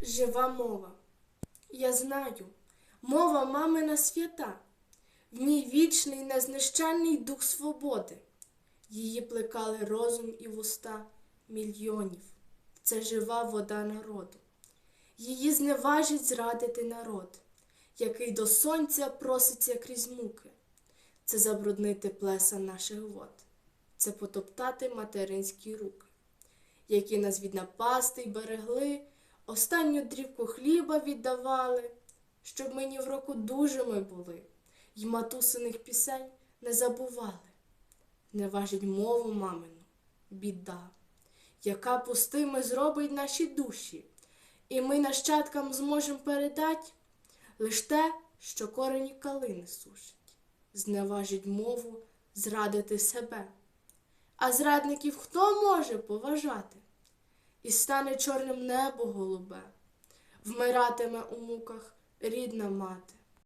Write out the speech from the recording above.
Жива мова. Я знаю, мова мамина свята, в ній вічний незнищальний дух свободи. Її плекали розум і вуста мільйонів. Це жива вода народу. Її зневажить зрадити народ, який до сонця проситься крізь муки. Це забруднити плеса наших вод, це потоптати материнські руки, які нас від й берегли, останню дрібку хліба віддавали, щоб мені в року дужими були, й матусиних пісень не забували. Не важить мову мамину, біда, яка пустими зробить наші душі, і ми нащадкам зможем передать лиш те, що корені калини сушать, зневажить мову, зрадити себе. А зрадників хто може поважати? І стане чорним небо голубе, вмиратиме у муках рідна мати.